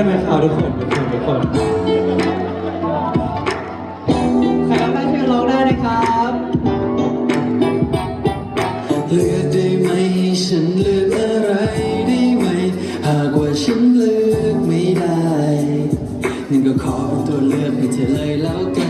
กันไหมครับทุกคนทุกคนทุกคนใครร้องได้ช่วยร้องได้นะครับเลือกได้ไหมให้ฉันเลือกอะไรได้ไหม หากว่าฉันเลือกไม่ได้นั่นก็ขอเป็นตัวเลือกให้เธอเลยแล้วกัน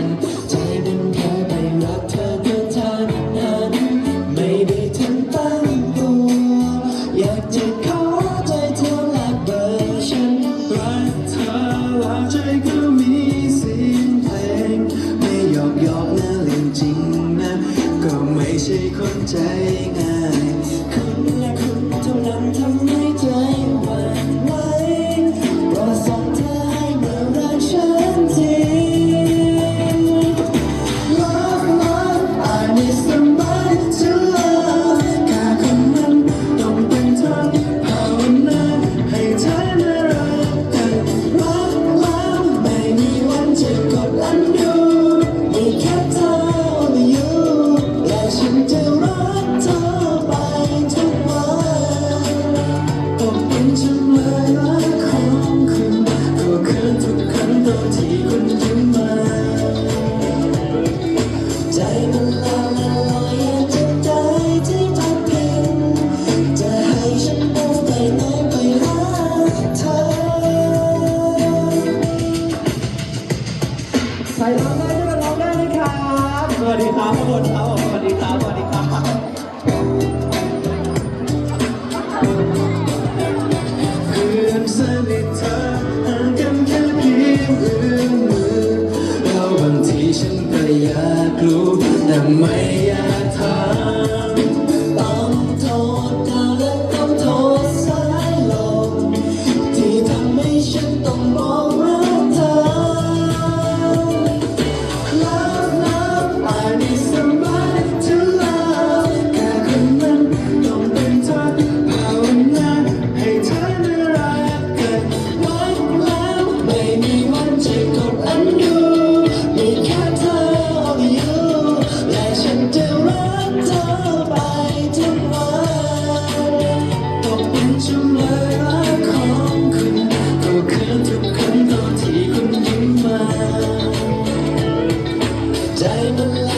ำได้ช่วยกันร้องได้นะครับสวัสดีครับทุกคนครับสวัสดีครับสวัสดีครับคืนสนิทเธอห่างกันแค่เพียงมือแล้วบางทีฉันก็อยากรู้แต่ไม่อยาก diamond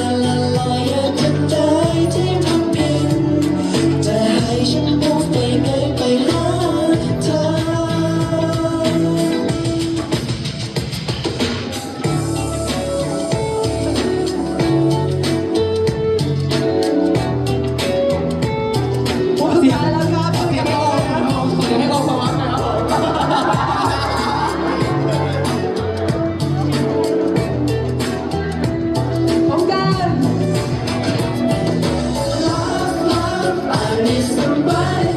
I need somebody.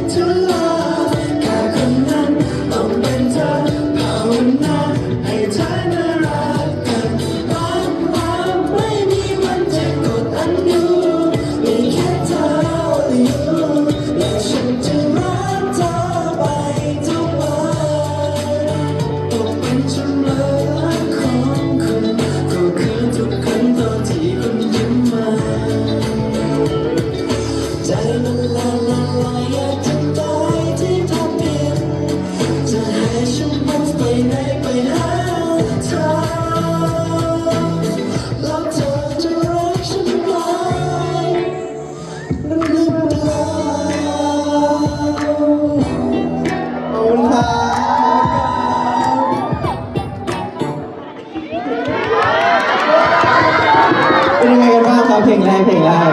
กเพลงแรกเพลงแรก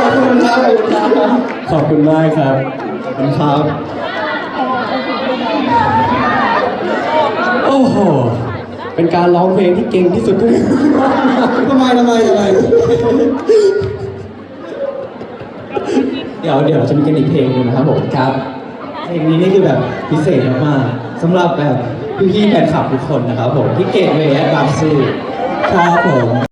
ขอบคุณครับขอบคุณมากครับขอบคุณครับ โอ้โห เป็นการร้องเพลงที่เก่งที่สุดทำไมทำไมทำไมเดี๋ยวเดี๋ยวจะมีกันอีกเพลงหนึงนะครับผมครับเพลงนี้นี่คือแบบพิเศษมากๆสำหรับแบบพี่ๆแฟนคลับทุกคนนะครับผมที่เก่งเวยแอดบางซื่อครับผม